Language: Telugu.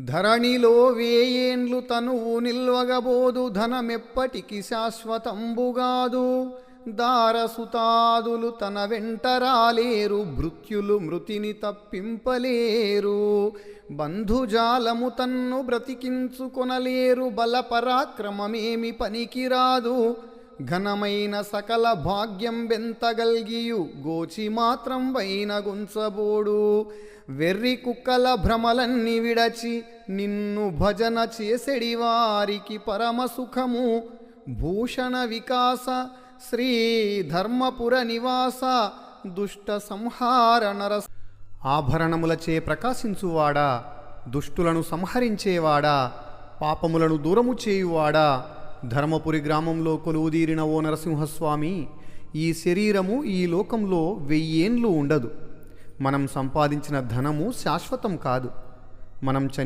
ధరణిలో వేయేండ్లు తనువు నిల్వగబోదు ధనమెప్పటికి శాశ్వతంబుగాదు. దారసుతాదులు తన వెంట రాలేరు భృత్యులు మృతిని తప్పింపలేరు. బంధుజాలము తన్ను బ్రతికించుకొనలేరు బలపరాక్రమమేమి పనికిరాదు. ఘనమైన సకల భాగ్యం వెంతగల్గియు గోచి మాత్రం వైన గుంచబోడు. వెర్రి కుక్కల భ్రమలన్నీ విడచి నిన్ను భజన చేసెడి వారికి పరమ సుఖము భూషణ వికాస శ్రీ ధర్మపుర నివాస దుష్ట సంహార నర ఆభరణములచే ప్రకాశించువాడా దుష్టులను సంహరించేవాడా పాపములను దూరము చేయువాడా ధర్మపురి గ్రామంలో కొలువుదీరిన ఓ నరసింహస్వామి ఈ శరీరము ఈ లోకంలో వెయ్యేండ్లు ఉండదు. మనం సంపాదించిన ధనము శాశ్వతం కాదు. మనం చని